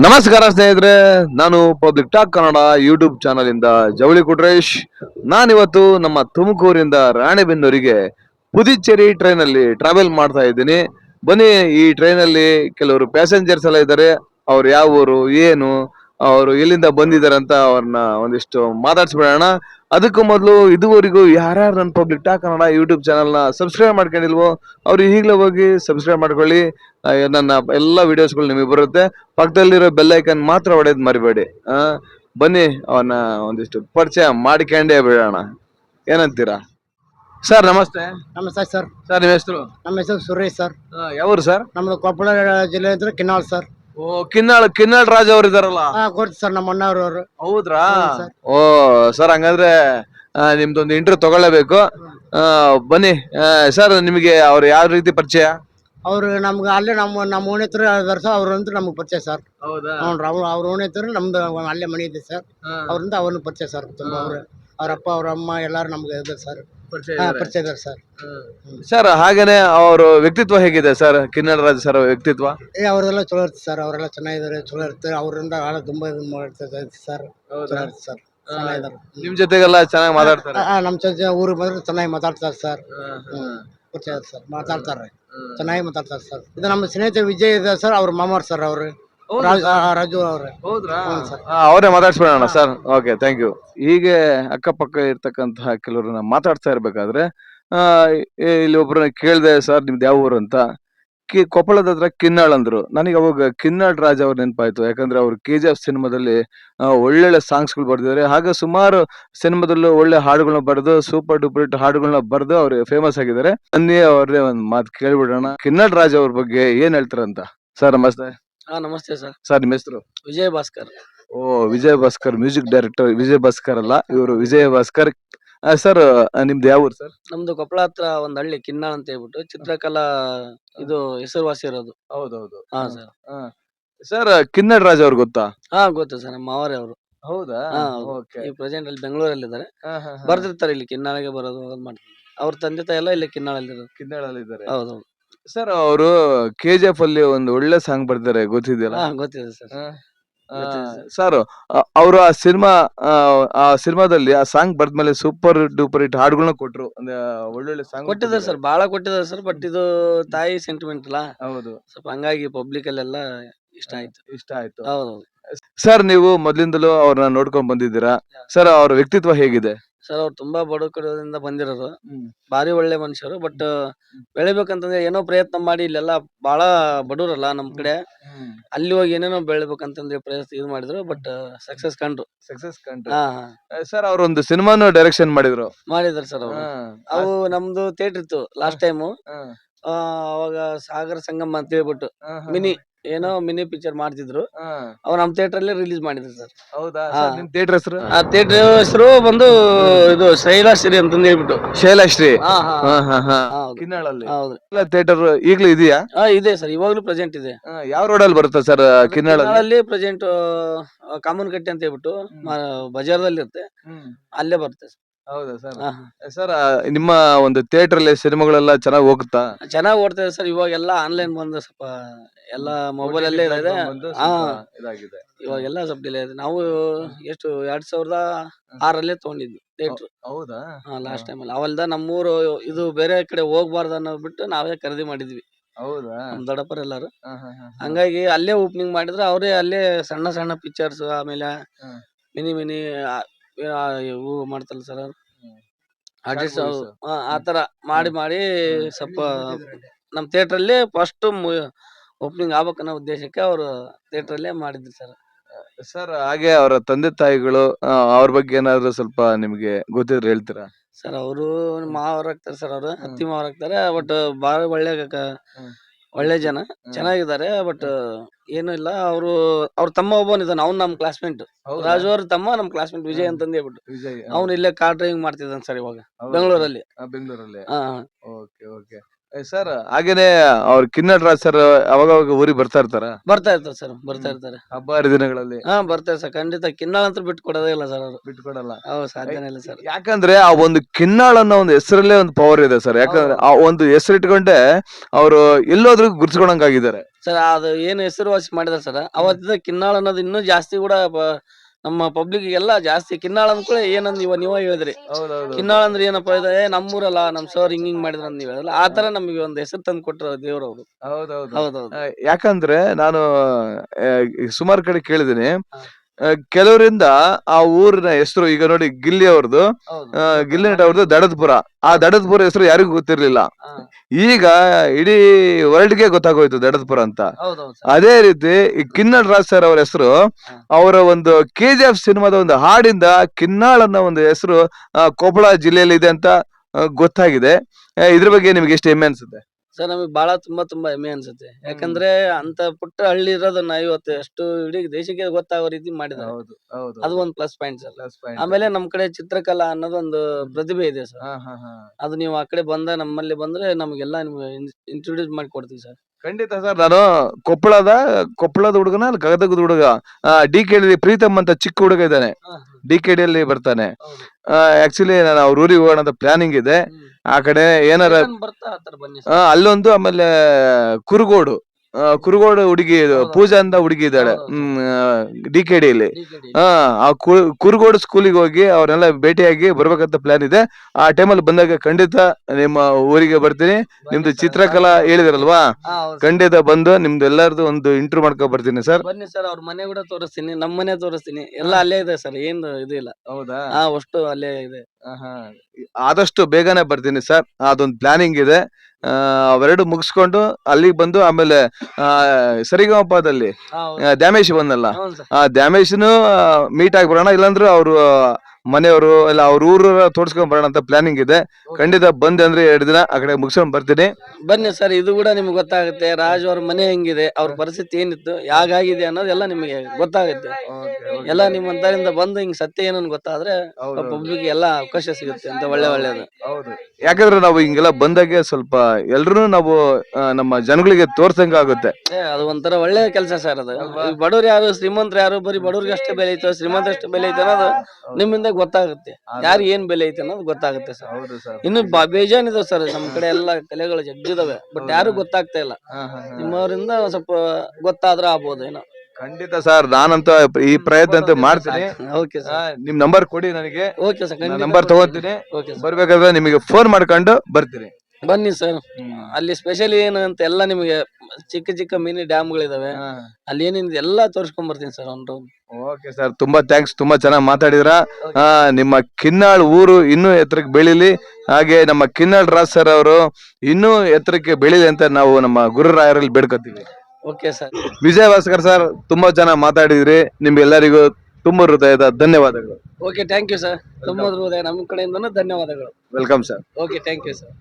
ನಮಸ್ಕಾರ ಸ್ನೇಹಿತರೆ, ನಾನು public talk Kannada YouTube channel ಇಂದ ಜವಳಿ ಕುಟ್ರೇಶ್. ನಾನಿವತ್ತು ನಮ್ಮ ತುಮಕೂರಿಂದ ರಾಣೆಬೆನ್ನೂರಿಗೆ ಪುದುಚೇರಿ ಟ್ರೈನ್ ಅಲ್ಲಿ ಟ್ರಾವೆಲ್ ಮಾಡ್ತಾ ಇದ್ದೀನಿ. ಬನ್ನಿ, ಈ ಟ್ರೈನ್ ಅಲ್ಲಿ ಕೆಲವರು ಪ್ಯಾಸೆಂಜರ್ಸ್ ಎಲ್ಲ ಇದ್ದಾರೆ. ಅವ್ರು ಯಾವ ಊರು, ಏನು ಅವರು ಎಲ್ಲಿಂದ ಬಂದಿದ್ದಾರೆ ಅಂತ ಅವ್ರನ್ನ ಒಂದಿಷ್ಟು ಮಾತಾಡ್ಸ್ಬಿಡೋಣ. ಅದಕ್ಕೂ ಮೊದಲು ಇದುವರೆಗೂ ಯಾರ್ಯಾರು ನನ್ನ ಪಬ್ಲಿಕ್ ಟಾಕ್ ಕನ್ನಡ ಯೂಟ್ಯೂಬ್ ಚಾನಲ್ನ ಸಬ್ಸ್ಕ್ರೈಬ್ ಮಾಡ್ಕೊಂಡಿಲ್ವೋ ಅವ್ರು ಈಗಲೇ ಹೋಗಿ ಸಬ್ಸ್ಕ್ರೈಬ್ ಮಾಡ್ಕೊಳ್ಳಿ. ನನ್ನ ಎಲ್ಲ ವಿಡಿಯೋಸ್ಗಳು ನಿಮಗೆ ಬರುತ್ತೆ. ಪಕ್ಕದಲ್ಲಿರೋ ಬೆಲ್ಲೈಕನ್ ಐಕನ್ ಮಾತ್ರ ಹೊಡೆಯೋದು ಮರಿಬೇಡಿ. ಬನ್ನಿ ಅವನ್ನ ಒಂದಿಷ್ಟು ಪರಿಚಯ ಮಾಡಿಕೊಂಡೇ ಬಿಡೋಣ. ಏನಂತೀರಾ? ಸರ್ ನಮಸ್ತೆ. ನಮಸ್ತೆ ಸರ್. ಸರ್ ನಿಮ್ಮ ಹೆಸರು? ನಮ್ಮ ಹೆಸರು ಸುರೇಶ್ ಸರ್. ಯಾವ್ರು ಸರ್? ನಮ್ಮದು ಕೊಪ್ಪಳ ಜಿಲ್ಲೆ ಅಂದ್ರೆ ಕಿನ್ನಾಳ್ ಸರ್. ಓ ಕಿನ್ನಾಳ್ ಕಿನ್ನಾಳ್ ರಾಜ್ ಅವ್ರು ಇದಾರಲ್ಲ? ಹಾ ಗೊತ್ತು ಸರ್ ನಮ್ಮ ಅಣ್ಣವ್ರವ್ರು ಹೌದ್ರಾ? ಹೌದು ಸರ್. ಓ ಸರ್ ಹಂಗಂದ್ರೆ ಆ, ನಿಮ್ದೊಂದು ಇಂಟರ್ವ್ಯೂ ತಗೊಳ್ಳೇಬೇಕು. ಆ, ಬನ್ನಿ. ಸರ್ ನಿಮಗೆ ಅವ್ರು ಯಾವ ರೀತಿ ಪರಿಚಯ? ಅವ್ರು ನಮ್ಗೆ ಅಲ್ಲೇ ನಮ್ಮ ನಮ್ಮ ಓಣಿ ಹತ್ರ ಅದಾರ ಸರ್ ಅವ್ರಂತ ನಮ್ಗೆ ಪರಿಚಯ ಸರ್. ಹೌದಾ? ಅವ್ರು ಅವ್ರ ಅವ್ರ ಓಣಿ ಹತ್ರ ನಮ್ದು ಒಂದ್ ಅಲ್ಲೇ ಮನೆ ಇದೆ ಸರ್. ಅವ್ರಿಂದ ಅವ್ರನ್ನ ಪರಿಚಯ ಸರ್ ತುಂಬ ಅವ್ರು. ಅವ್ರ ಅಪ್ಪ ಅವ್ರ ಅಮ್ಮ ಎಲ್ಲಾರು ನಮ್ಗೆ ಇದೆ ಸರ್. ಹಾ ಪರಿಚಯ ಸರ್. ಸರ್ ಹಾಗೇನೆ ಅವರು ವ್ಯಕ್ತಿತ್ವ ಹೇಗಿದೆ ಸರ್ ಕಿನ್ನಡ ರಾಜ್ ಸರ್ ವ್ಯಕ್ತಿತ್ವ? ಏ ಅವರೆಲ್ಲ ಚಲೋ ಇರ್ತದೆ ಸರ್ ಅವರೆಲ್ಲ ಚೆನ್ನಾಗಿದ್ದಾರೆ ಚಲೋ ಇರ್ತದೆ ಅವರಿಂದ ಭಾಳ ತುಂಬ ಇದು ಮಾಡ್ತಾರೆ ಸರ್. ಚಲೋ ಇರ್ತದೆ ಸರ್ ಚೆನ್ನಾಗಿದ್ದಾರೆ. ನಿಮ್ ಜೊತೆಗೆಲ್ಲ ಚೆನ್ನಾಗಿ ಮಾತಾಡ್ತಾರೆ? ಆ, ನಮ್ಮ ಜೊತೆ ಊರಿಗೆ ಬಂದ್ರೆ ಚೆನ್ನಾಗಿ ಮಾತಾಡ್ತಾರೆ ಸರ್. ಹ್ಮ್ ಪರಿಚಯ ಸರ್ ಮಾತಾಡ್ತಾರೆ. ಚೆನ್ನಾಗಿ ಮಾತಾಡ್ತಾರೆ ಸರ್. ಇದು ನಮ್ಮ ಸ್ನೇಹಿತ ವಿಜಯ್ ಇದೆ ಸರ್ ಅವ್ರ ಮಾಮಾರ್ ಸರ್ ಅವರು. ರಾಜ್- ಅವ್ರೆ. ಹೌದ್ರಾ? ಅವರೇ ಮಾತಾಡ್ಸ್ಬಿಡೋಣ ಸರ್. ಓಕೆ ಥ್ಯಾಂಕ್ ಯು ಹೀಗೆ ಅಕ್ಕಪಕ್ಕ ಇರ್ತಕ್ಕಂತಹ ಕೆಲವರನ್ನ ಮಾತಾಡ್ತಾ ಇರ್ಬೇಕಾದ್ರೆ ಆ, ಇಲ್ಲಿ ಒಬ್ರನ್ನ ಕೇಳಿದೆ ಸರ್ ನಿಮ್ದು ಯಾವ ಊರು ಅಂತ? ಕಿ ಕೊಪ್ಪಳದ ಹತ್ರ ಕಿನ್ನಾಳ್ ಅಂದ್ರು. ನನಗೆ ಅವಾಗ ಕಿನ್ನಾಳ್ ರಾಜ್ ಅವ್ರ ನೆನಪಾಯ್ತು. ಯಾಕಂದ್ರೆ ಅವ್ರು ಕೆ ಜಿ ಎಫ್ ಸಿನಿಮಾದಲ್ಲಿ ಆ, ಒಳ್ಳೊಳ್ಳೆ ಸಾಂಗ್ಸ್ಗಳು ಬರೆದಿದ್ದಾರೆ. ಹಾಗೆ ಸುಮಾರು ಸಿನಿಮಾದಲ್ಲೂ ಒಳ್ಳೆ ಹಾಡುಗಳನ್ನ ಬರೆದು ಸೂಪರ್ ಡೂಪರ್ ಹಿಟ್ ಹಾಡುಗಳನ್ನ ಬರೆದು ಅವ್ರು ಫೇಮಸ್ ಆಗಿದ್ದಾರೆ. ಅನ್ನಿ ಅವ್ರದೇ ಒಂದ್ ಮಾತು ಕೇಳ್ಬಿಡೋಣ. ಕಿನ್ನಾಳ್ ರಾಜ್ ಅವ್ರ ಬಗ್ಗೆ ಏನ್ ಹೇಳ್ತಾರಂತ? ಸರ್ ನಮಸ್ತೆ. ಹಾ ನಮಸ್ತೆ ಸರ್. ಸರ್ ನಿಮ್ಮ ಹೆಸರು? ವಿಜಯ್ ಭಾಸ್ಕರ್. ಓ ವಿಜಯ್ ಭಾಸ್ಕರ್ ಮ್ಯೂಸಿಕ್ ಡೈರೆಕ್ಟರ್ ವಿಜಯ್ ಭಾಸ್ಕರ್ ಅಲ್ಲ? ಇವರು ವಿಜಯ್ ಭಾಸ್ಕರ್. ಸರ್ ನಿಮ್ದು ಯಾವ ಊರು ಸರ್? ನಮ್ದು ಕೊಪ್ಪಳ ಹತ್ರ ಒಂದ್ ಹಳ್ಳಿ ಕಿನ್ನಾಳ್ ಅಂತ ಹೇಳ್ಬಿಟ್ಟು ಚಿತ್ರಕಲಾ ಇದು ಹೆಸರುವಾಸಿ ಇರೋದು. ಹೌದೌದು. ಹಾ ಸರ್. ಸರ್ ಕಿನ್ನಡ್ ರಾಜ್ ಅವ್ರು ಗೊತ್ತಾ? ಹಾ ಗೊತ್ತು ಸರ್ ನಮ್ಮ ಮಾವರೇ ಅವರು. ಹೌದಾ? ಹಾ, ಹೌದು. ಈ ಪ್ರೆಸೆಂಟ್ ಅಲ್ಲಿ ಬೆಂಗಳೂರಲ್ಲಿ ಇದ್ದಾರೆ ಬರ್ತಿರ್ತಾರೆ ಇಲ್ಲಿ ಕಿನ್ನಾಳಿಗೆ ಬರೋದು ಅದ್ ಮಾಡ್ತಾರೆ. ಅವ್ರ ತಂದೆ ತಾಯಿ ಎಲ್ಲ ಇಲ್ಲಿ ಕಿನ್ನಾಳಲ್ಲಿ ಇರೋದು ಕಿನ್ನಡಲ್ಲಿ ಇದ್ದಾರೆ ಹೌದು ಸರ್ ಅವರು ಕೆ ಜಿ ಎಫ್ ಅಲ್ಲಿ ಒಂದು ಒಳ್ಳೆ ಸಾಂಗ್ ಬರ್ತಾರೆ ಗೊತ್ತಿದೆಯಲ್ಲ? ಹಾ ಗೊತ್ತಿದೆ ಸರ್. ಸರ್. ಅವರು ಆ ಸಿನಿಮಾ ಆ ಸಿನಿಮಾದಲ್ಲಿ ಆ ಸಾಂಗ್ ಬರ್ದ್ಮೇಲೆ ಸೂಪರ್ ಡೂಪರ್ ಇಟ್ ಹಾಡುಗಳನ್ನ ಕೊಟ್ರು. ಅಂದ್ರೆ ಒಳ್ಳೊಳ್ಳೆ ಸಾಂಗ್ ಕೊಟ್ಟಿದ್ದಾರೆ. ಸರ್ ಬಹಳ ಕೊಟ್ಟಿದ್ದಾರೆ ಸರ್ ಬಟ್ ಇದು ತಾಯಿ ಸೆಂಟಿಮೆಂಟ್ ಅಲ್ಲ? ಹೌದು. ಸ್ವಲ್ಪ ಹಂಗಾಗಿ ಪಬ್ಲಿಕ್ ಅಲ್ಲೆಲ್ಲ ಇಷ್ಟ ಆಯ್ತು. ಇಷ್ಟ ಆಯ್ತು. ಹೌದು ಸರ್ ನೀವು ಮೊದ್ಲಿಂದಲೂ ಅವ್ರನ್ನ ನೋಡ್ಕೊಂಡ್ ಬಂದಿದ್ದೀರಾ? ಸರ್ ಅವ್ರ ವ್ಯಕ್ತಿತ್ವ ಹೇಗಿದೆ? ಸರ್ ಅವ್ರು ತುಂಬಾ ಬಡ ಕುಟುಂಬದಿಂದ ಬಂದಿರೋರು ಬಾರಿ ಒಳ್ಳೆ ಮನುಷ್ಯರು ಬಟ್ ಬೆಳಿಬೇಕಂತಂದ್ರೆ ಏನೋ ಪ್ರಯತ್ನ ಮಾಡಿ ಇಲ್ಲೆಲ್ಲ ಬಹಳ ಬಡವರಲ್ಲ ನಮ್ ಕಡೆ. ಅಲ್ಲಿ ಹೋಗಿ ಏನೇನೋ ಬೆಳಿಬೇಕಂತಂದ್ರೆ ಪ್ರಯತ್ನ ಇದು ಮಾಡಿದ್ರು ಬಟ್ ಸಕ್ಸಸ್ ಕಂಡ್ರು. ಸಕ್ಸಸ್ ಕಂಡ್ರು. ಸರ್ ಅವ್ರ ಒಂದು ಸಿನಿಮಾನು ಡೈರೆಕ್ಷನ್ ಮಾಡಿದ್ರು. ಮಾಡಿದ್ರು ಸರ್ ಅವ್ರು. ಅವು ನಮ್ದು ಥಿಯೇಟರ್ ಇತ್ತು ಲಾಸ್ಟ್ ಟೈಮು. ಅವಾಗ ಸಾಗರ ಸಂಗಮ ಅಂತ ಹೇಳ್ಬಿಟ್ಟು ಮಿನಿ ಏನೋ ಮಿನಿ ಪಿಕ್ಚರ್ ಮಾಡ್ತಿದ್ರು. ಅವ್ ನಮ್ ಥಿಯೇಟರ್ ಅಲ್ಲೇ ರಿಲೀಸ್ ಮಾಡಿದ್ರು ಸರ್. ಹೌದಾ? ಹಾ. ನಿಮ್ ಥಿಯೇಟರ್ ಹೆಸರು? ಆ ಥಿಯೇಟರ್ ಹೆಸರು ಬಂದು ಇದು ಶೈಲಾಶ್ರೀ ಅಂತಂದು ಹೇಳ್ಬಿಟ್ಟು. ಶೈಲಾಶ್ರೀ ಹಾ ಹಾ ಹಾ. ಹಾ ಹಾ ಹೌದು. ಕಿನ್ನಾಳಲ್ಲಿ. ಹೌದು. ಥಿಯೇಟರ್ ಈಗ್ಲೂ ಇದೆಯಾ? ಹಾ ಇದೆ ಸರ್ ಇವಾಗ್ಲೂ ಪ್ರೆಸೆಂಟ್ ಇದೆ. ಯಾವ ರೋಡ್ ಅಲ್ಲಿ ಬರುತ್ತೆ ಸರ್ ಕಿನ್ನಾಳಲ್ಲಿ? ಪ್ರೆಸೆಂಟ್ ಕಾಮನ್ ಕಟ್ಟೆ ಅಂತ ಹೇಳ್ಬಿಟ್ಟು ಬಜಾರ್ದಲ್ಲಿ ಇರುತ್ತೆ ಅಲ್ಲೇ ಬರುತ್ತೆ sir. ಹೌದಾ ಸರ್? ಹಾ, ಸರ್ ನಿಮ್ಮ ಒಂದು ಥಿಯೇಟರ್ ಅಲ್ಲಿ ಸಿನಿಮಾಗಳೆಲ್ಲ ಚೆನ್ನಾಗಿ ಹೋಗುತ್ತಾ? ಚೆನ್ನಾಗಿ ಓಡ್ತಾ ಇದೆ ಸರ್ ಇವಾಗೆಲ್ಲ ಆನ್ಲೈನ್ ಬಂದು ಸ್ವಲ್ಪ ಎಲ್ಲ ಮೊಬೈಲ್ ಅಲ್ಲೇ ಇದೆ ಬಂದು ಹಾ. ಸ್ವಲ್ಪ ಇದಾಗಿದೆ. ಇವಾಗೆಲ್ಲ ಸ್ವಲ್ಪ ಡಿಲೇ ಇದೆ ನಾವು ಎಷ್ಟು ಎರಡ್ ಸಾವಿರದ ಆರಲ್ಲೇ ತಗೊಂಡಿದ್ವಿ ಥಿಯೇಟರ್ ಹೌದಾ? ಲಾಸ್ಟ್ ಟೈಮ್ ಅಲ್ಲಿ. ಅವಲ್ದ ನಮ್ಮೂರು ಇದು ಬೇರೆ ಕಡೆ ಹೋಗ್ಬಾರ್ದು ಅನ್ನೋ ಬಿಟ್ಟು ನಾವೇ ಖರೀದಿ ಮಾಡಿದ್ವಿ. ಹೌದಾ? ನಮ್ ದೊಡ್ಡಪ್ಪರ್ ಎಲ್ಲಾರು. ಹಾ, ಹಾ, ಹಾ. ಹಂಗಾಗಿ ಅಲ್ಲೇ ಓಪನಿಂಗ್ ಮಾಡಿದ್ರೆ ಅವರೇ ಅಲ್ಲೇ ಸಣ್ಣ ಸಣ್ಣ ಪಿಕ್ಚರ್ಸ್ ಆಮೇಲೆ. ಮಿನಿ ಮಿನಿ ಇವು ಮಾಡ್ತಾರಲ್ಲ ಸರ್ ಅಡ್ಜಸ್ಟ್ ಆತರ ಆ ತರ ಮಾಡಿ ಮಾಡಿ ಸ್ವಲ್ಪ ನಮ್ ಥಿಯೇಟರ್ ಅಲ್ಲಿ ಫಸ್ಟ್ ಓಪನಿಂಗ್ ಆಗ್ಬೇಕನ್ನೋ ಉದ್ದೇಶಕ್ಕೆ ಅವರು ಥಿಯೇಟರ್ ಅಲ್ಲೇ ಮಾಡಿದ್ರು ಸರ್ ಸರ್ ಹಾಗೆ ಅವರ ತಂದೆ ತಾಯಿಗಳು ಆ, ಅವ್ರ ಬಗ್ಗೆ ಏನಾದ್ರು ಸ್ವಲ್ಪ ನಿಮ್ಗೆ ಗೊತ್ತಿದ್ರೆ ಹೇಳ್ತೀರಾ? ಸರ್ ಅವರು ಮಾವರ್ ಆಗ್ತಾರೆ ಸರ್ ಅವರು ಹತ್ತಿ ಮಾವರ್ ಆಗ್ತಾರೆ ಬಟ್ ಬಹಳ ಒಳ್ಳೆ ಕ- ಹ್ಮ್. ಒಳ್ಳೆ ಜನ ಚೆನ್ನಾಗಿದ್ದಾರೆ ಬಟ್ ಏನು ಇಲ್ಲ ಅವರು ಅವ್ರ ತಮ್ಮ ಒಬ್ಬನಿದ್ದಾನೆ ಅವ್ನು ನಮ್ ಕ್ಲಾಸ್ಮೇಟ್ ರಾಜು ಅವ್ರ ತಮ್ಮ ನಮ್ ಕ್ಲಾಸ್ಮೇಟ್ ವಿಜಯ್ ಅಂತ ಹೇಳ್ಬಿಟ್ಟು. ವಿಜಯ್ ಅವ್ನು ಇಲ್ಲೇ ಕಾರ್ ಡ್ರೈವಿಂಗ್ ಮಾಡ್ತಿದ್ದಾನೆ ಸರ್ ಇವಾಗ ಬೆಂಗಳೂರಲ್ಲಿ. ಬೆಂಗಳೂರಲ್ಲಿ? ಹಾ. Okay okay. ಸರ್ ಹಾಗೇನೆ ಅವ್ರ ಕಿನ್ನಡ್ ರಾಜ್ ಸರ್ ಅವಾಗ ಅವಾಗ ಊರಿಗೆ ಬರ್ತಾ ಇರ್ತಾರ? ಬರ್ತಾ ಇರ್ತಾರೆ ಸರ್ ಬರ್ತಾ ಇರ್ತಾರೆ. ಹಬ್ಬ ಹರಿದಿನಗಳಲ್ಲಿ ಹಾ ಬರ್ತಾರೆ ಸರ್ ಖಂಡಿತ. ಕಿನ್ನಾಳ ಅಂತ ಬಿಟ್ಟು ಕೊಡೋದೇ ಇಲ್ಲ ಸರ್ ಅವರು. ಬಿಟ್ಕೊಡಲ್ಲ? ಕೊಡಲ್ಲ ಸಾಧ್ಯನೇ ಇಲ್ಲ ಸರ್. ಯಾಕಂದ್ರೆ ಆ ಒಂದು ಕಿನ್ನಾಳ ಅನ್ನೋ ಒಂದು ಹೆಸರಲ್ಲೇ ಒಂದು ಪವರ್ ಇದೆ ಸರ್. ಯಾಕಂದ್ರೆ ಆ ಒಂದು ಹೆಸರು ಇಟ್ಕೊಂಡೆ ಅವರು ಎಲ್ಲೋದ್ರೂ ಗುರ್ಸ್ಕೊಳಂಗಾಗಿದ್ದಾರೆ ಸರ್ ಅದು ಏನು ಹೆಸರುವಾಸಿ ಮಾಡಿದಾರೆ ಸರ್ ಅವತ್ತಿಂದ ಕಿನ್ನಾಳ ಅನ್ನೋದು ಇನ್ನೂ ಜಾಸ್ತಿ ಕೂಡ ಬ- ನಮ್ಮ ಪಬ್ಲಿಕ್ ಎಲ್ಲ ಜಾಸ್ತಿ ಕಿನ್ನಾಳ ಅಂದ್ಕೂಳೆ ಏನಂದ್ ಇವ ನೀವ ಹೇಳಿದ್ರಿ. ಕಿನ್ನಾಳ ಅಂದ್ರೆ ಏನಪ್ಪಾ ಇದೆ ಏ, ನಮ್ಮೂರಲ್ಲ ನಮ್ ಸರ್ ಹಿಂಗ್ ಹಿಂಗ್ ಮಾಡಿದ್ರ ನೀವ್ ಹೇಳಲ್ಲ ಆ ತರ ನಮಗೆ ಒಂದು ಹೆಸರು ತಂದು ಕೊಟ್ಟರು ದೇವ್ರವ್ರು ಹೌದೌದು. ಹೌದೌದು. ಯಾಕಂದ್ರೆ ನಾನು ಸುಮಾರು ಕಡೆ ಕೇಳಿದೀನಿ ಕೆಲವರಿಂದ ಆ ಊರಿನ ಹೆಸರು ಈಗ ನೋಡಿ ಗಿಲ್ಲಿ ಅವ್ರದ್ದು ಗಿಲ್ಲಿ ನಟ ಅವ್ರದ್ದು ದಡದ್ಪುರ. ಆ ದಡದ್ಪುರ ಹೆಸರು ಯಾರಿಗೂ ಗೊತ್ತಿರ್ಲಿಲ್ಲ. ಈಗ ಇಡೀ ವರ್ಲ್ಡ್ಗೆ ಗೊತ್ತಾಗೋಯ್ತು ದಡದ್ಪುರ ಅಂತ. ಅದೇ ರೀತಿ ಈ ಕಿನ್ನಾಳ್ ರಾಜ್ ಸರ್ ಅವರ ಹೆಸರು ಅವರ ಒಂದು ಕೆ ಜಿ ಎಫ್ ಸಿನಿಮಾದ ಒಂದು ಹಾಡಿಂದ ಕಿನ್ನಾಳ್ ಅನ್ನೋ ಒಂದು ಹೆಸರು ಕೊಪ್ಪಳ ಜಿಲ್ಲೆಯಲ್ಲಿ ಇದೆ ಅಂತ ಗೊತ್ತಾಗಿದೆ. ಇದ್ರ ಬಗ್ಗೆ ನಿಮ್ಗೆ ಎಷ್ಟು ಹೆಮ್ಮೆ ಅನ್ಸುತ್ತೆ? ಸರ್ ನಮಗೆ ಬಹಳ ತುಂಬಾ ತುಂಬಾ ಹೆಮ್ಮೆ ಅನ್ಸುತ್ತೆ. ಯಾಕಂದ್ರೆ ಅಂತ ಪುಟ್ಟ ಹಳ್ಳಿ ಇರೋದನ್ನ ಇವತ್ತು ಎಷ್ಟು ಇಡೀ ದೇಶಕ್ಕೆ ಗೊತ್ತಾಗೋ ರೀತಿ ಮಾಡಿದ್ರು ಹೌದು ಹೌದು. ಅದು ಒಂದು ಪ್ಲಸ್ ಪಾಯಿಂಟ್ ಸರ್. ಆಮೇಲೆ ನಮ್ ಕಡೆ ಚಿತ್ರಕಲಾ ಅನ್ನೋದೊಂದು ಪ್ರತಿಭೆ ಇದೆ ಸರ್. ಅದು ನೀವು ಆ ಕಡೆ ಬಂದ ನಮ್ಮಲ್ಲಿ ಬಂದ್ರೆ ನಮಗೆಲ್ಲ ನಿಮ್ಗೆ ಇಂಟ್ರೊಡ್ಯೂಸ್ ಮಾಡಿ ಕೊಡ್ತೀವಿ ಸರ್. ಖಂಡಿತ ಸರ್ ನಾನು ಕೊಪ್ಪಳದ ಕೊಪ್ಪಳದ ಹುಡುಗನ ಅಲ್ಲಿ ಗದಗದ ಹುಡುಗ. ಡಿ ಕೆ ಡಿ ಪ್ರೀತಮ್ ಅಂತ ಚಿಕ್ಕ ಹುಡುಗ ಇದ್ದಾನೆ. ಡಿ ಕೆ ಡಿ ಅಲ್ಲಿ ಬರ್ತಾನೆ. ಆಕ್ಚುಲಿ ನಾನು ಅವ್ರ ಊರಿಗೆ ಹೋಗೋಣ ಅಂತ ಪ್ಲಾನಿಂಗ್ ಇದೆ. ಆ ಕಡೆ ಏನಾರ ಅಲ್ಲೊಂದು ಆಮೇಲೆ ಕುರುಗೋಡು. ಆ, ಕುರುಗೋಡು ಹುಡುಗಿ ಇದು ಹೌದು. ಪೂಜಾ ಅಂತ ಹುಡುಗಿ ಇದ್ದಾಳೆ. ಹ್ಮ್ ಡಿ ಕೆ ಡಿ ಇಲ್ಲಿ DKD. ಹಾ ಆ ಕು- ಕುರುಗೋಡು ಸ್ಕೂಲಿಗೆ ಹೋಗಿ ಅವ್ರನ್ನೆಲ್ಲ ಭೇಟಿಯಾಗಿ ಬರ್ಬೇಕಂತ ಪ್ಲಾನ್ ಇದೆ. ಆ ಟೈಮಲ್ಲಿ ಬಂದಾಗ ಖಂಡಿತ ನಿಮ್ಮ ಊರಿಗೆ ಬರ್ತೀನಿ. ನಿಮ್ದು. ಚಿತ್ರಕಲಾ ಹೇಳಿದಿರಲ್ವಾ. ಖಂಡಿತ ಬಂದು ನಿಮ್ದು ಎಲ್ಲಾರ್ದು ಒಂದು ಇಂಟರ್ವ್ಯೂ ಮಾಡ್ಕೊ ಬರ್ತೀನಿ ಸರ್. ಬನ್ನಿ ಸರ್ ಅವ್ರ ಮನೆ ಕೂಡ ತೋರಿಸ್ತೀನಿ. ನಮ್ಮ ಮನೆ ತೋರಿಸ್ತೀನಿ. ಎಲ್ಲ ಅಲ್ಲೇ ಇದೆ ಸರ್ ಏನು ಇದು ಇಲ್ಲ. ಹೌದಾ? ಹಾ ಅಷ್ಟು ಅಲ್ಲೇ ಇದೆ. ಆದಷ್ಟು ಬೇಗನೆ ಬರ್ತೀನಿ ಸರ್. ಅದೊಂದು ಪ್ಲಾನಿಂಗ್ ಇದೆ. ಆ, ಅವೆರಡು ಮುಗಿಸ್ಕೊಂಡು ಅಲ್ಲಿಗೆ ಬಂದು ಆಮೇಲೆ ಸರಿಗಮಪದಲ್ಲಿ ದ್ಯಾಮೇಶ್ ಬಂದಲ್ಲ? ಆ ದ್ಯಾಮೇಶ್ನು ಮೀಟ್ ಆಗಿ ಬರೋಣ ಇಲ್ಲಾಂದ್ರೆ ಅವರು ಮನೆಯವರು ಇಲ್ಲ ಅವ್ರ ಊರ ತೋರ್ಸ್ಕೊಂಡ್ ಬರೋಣ ಅಂತ ಪ್ಲಾನಿಂಗ್ ಇದೆ. ಖಂಡಿತ ಬಂದೆ ಅಂದ್ರೆ ಎರಡು ದಿನ ಆ ಕಡೆ ಮುಗಿಸ್ಕೊಂಡ್ ಬರ್ತೀನಿ. ಬನ್ನಿ ಸರ್ ಇದು ಕೂಡ ನಿಮ್ಗೆ ಗೊತ್ತಾಗುತ್ತೆ. ರಾಜ್ ಅವ್ರ ಮನೆ ಹೆಂಗಿದೆ ಅವ್ರ ಪರಿಸ್ಥಿತಿ ಏನಿತ್ತು ಯಾಗಾಗಿದೆ ಅನ್ನೋದೆಲ್ಲ ನಿಮಗೆ ಗೊತ್ತಾಗುತ್ತೆ. ಎಲ್ಲ ನಿಮ್ಮಂತರಿಂದ ಬಂದು ಹಿಂಗ್ ಸತ್ಯ ಏನನ್ನು ಗೊತ್ತಾದ್ರೆ ಪಬ್ಲಿಕ್ ಎಲ್ಲ ಅವಕಾಶ ಸಿಗುತ್ತೆ ಅಂತ ಒಳ್ಳೆ ಒಳ್ಳೇದು. ಯಾಕಂದ್ರೆ ನಾವು ಹಿಂಗೆಲ್ಲ ಬಂದಾಗೆ ಸ್ವಲ್ಪ ಎಲ್ರು ನಾವು ಆ, ನಮ್ಮ ಜನಗಳಿಗೆ ತೋರ್ಸಂಗ ಆಗುತ್ತೆ. ಏ, ಅದು ಒಂಥರ ಒಳ್ಳೆ ಕೆಲಸ ಸರ್ ಅದು. ಬಡವ್ರು ಯಾರು ಶ್ರೀಮಂತರು ಯಾರು ಬರೀ ಬಡವ್ರಿಗೆ ಅಷ್ಟೇ ಬೆಲೆ ಐತೋ ಶ್ರೀಮಂತರಷ್ಟೇ ಬೆಲೆ ಐತೆ ಅನ್ನೋದು ನಿಮ್ಮಿಂದ ಗೊತ್ತಾಗುತ್ತೆ. ಯಾರು ಏನ್ ಬೆಲೆ ಐತೆ ಅನ್ನೋದು ಗೊತ್ತಾಗುತ್ತೆ ಸರ್. ಹೌದು ಸರ್. ಇನ್ನು ಬ- ಬೇಜಾನ್ ಇದಾವೆ ಸರ್ ನಮ್ಮ ಕಡೆ ಎಲ್ಲ ಕಲೆಗಳು ಜಗ್ಗಿದಾವೆ. ಬಟ್ ಯಾರು ಗೊತ್ತಾಗ್ತಾ ಇಲ್ಲ. ನಿಮ್ಮವರಿಂದ ಒಂದ್ ಸ್ವಲ್ಪ ಗೊತ್ತಾದ್ರೆ ಆಗ್ಬೋದು ಏನೋ. ಖಂಡಿತ ಸರ್ ನಾನಂತ ಈ ಪ್ರಯತ್ನ ಅಂತ ಮಾಡ್ತೀನಿ. ಓಕೆ ಆ, ಸರ್ ನಿಮ್ ನಂಬರ್ ಕೊಡಿ ನನಗೆ. ಓಕೆ ಸರ್ ನಂಬರ್ ತಗೋತೀನಿ. ಓಕೆ ಸರ್ ಬರ್ಬೇಕಾದ್ರೆ ನಿಮಗೆ ಫೋನ್ ಮಾಡ್ಕೊಂಡು ಬರ್ತೀನಿ. ಬನ್ನಿ ಸರ್ ಅಲ್ಲಿ ಸ್ಪೆಷಲ್ ಏನು ಅಂತ ಎಲ್ಲ ನಿಮಗೆ ಚಿಕ್ಕ ಚಿಕ್ಕ ಮಿನಿ ಡ್ಯಾಮ್ಗಳಿದಾವೆ ಅಲ್ಲಿ ಏನಿದೆ ಎಲ್ಲ ತೋರಿಸ್ಕೊಂಡ್ ಬರ್ತೀನಿ ಸರ್ ಒಂದು ಓಕೆ ಸರ್ ತುಂಬಾ ಥ್ಯಾಂಕ್ಸ್ ತುಂಬಾ ಚೆನ್ನಾಗಿ ಮಾತಾಡಿದ್ರ. ಆ, ನಿಮ್ಮ ಕಿನ್ನಾಳ್ ಊರು ಇನ್ನೂ ಎತ್ತರಕ್ಕೆ ಬೆಳಿಲಿ. ಹಾಗೆ ನಮ್ಮ ಕಿನ್ನಾಳ್ ರಾಜ್ ಸರ್ ಅವರು ಇನ್ನೂ ಎತ್ತರಕ್ಕೆ ಬೆಳಿಲಿ ಅಂತ ನಾವು ನಮ್ಮ ಗುರುರಾಯರಲ್ಲಿ ಬೇಡ್ಕೊತೀವಿ. Okay sir. Vijaya Bhaskar sir ತುಂಬಾ ಜನ ಮಾತಾಡಿದ್ರಿ. ನಿಮ್ಗೆಲ್ಲರಿಗೂ ತುಂಬಾ ಹೃದಯದ ಧನ್ಯವಾದಗಳು. ಓಕೆ ಥ್ಯಾಂಕ್ ಯು ಸರ್ ತುಂಬಾ ಹೃದಯ ನಮ್ಮ ಕಡೆಯಿಂದನೂ ಧನ್ಯವಾದಗಳು. Welcome sir okay thank you sir